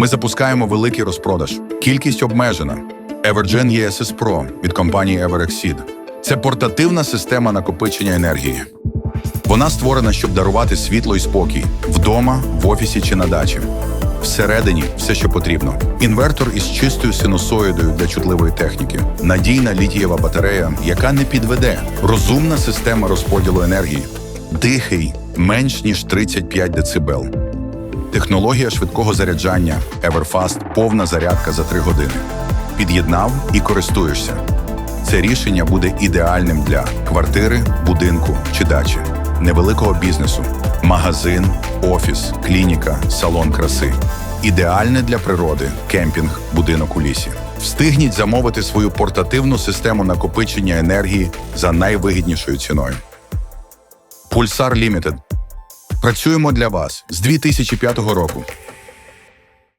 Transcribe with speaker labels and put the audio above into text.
Speaker 1: Ми запускаємо великий розпродаж. Кількість обмежена. Evergen ESS Pro від компанії EverExceed. Це портативна система накопичення енергії. Вона створена, щоб дарувати світло і спокій вдома, в офісі чи на дачі. Всередині все, що потрібно: інвертор із чистою синусоїдою для чутливої техніки, надійна літієва батарея, яка не підведе, розумна система розподілу енергії, тихий менш ніж 35 дБ. Технологія швидкого заряджання Everfast – повна зарядка за 3 години. Під'єднав і користуєшся. Це рішення буде ідеальним для квартири, будинку чи дачі, невеликого бізнесу, магазин, офіс, клініка, салон краси. Ідеальне для природи, кемпінг, будинок у лісі. Встигніть замовити свою портативну систему накопичення енергії за найвигіднішою ціною. Pulsar Limited. Працюємо для вас з 2005 року.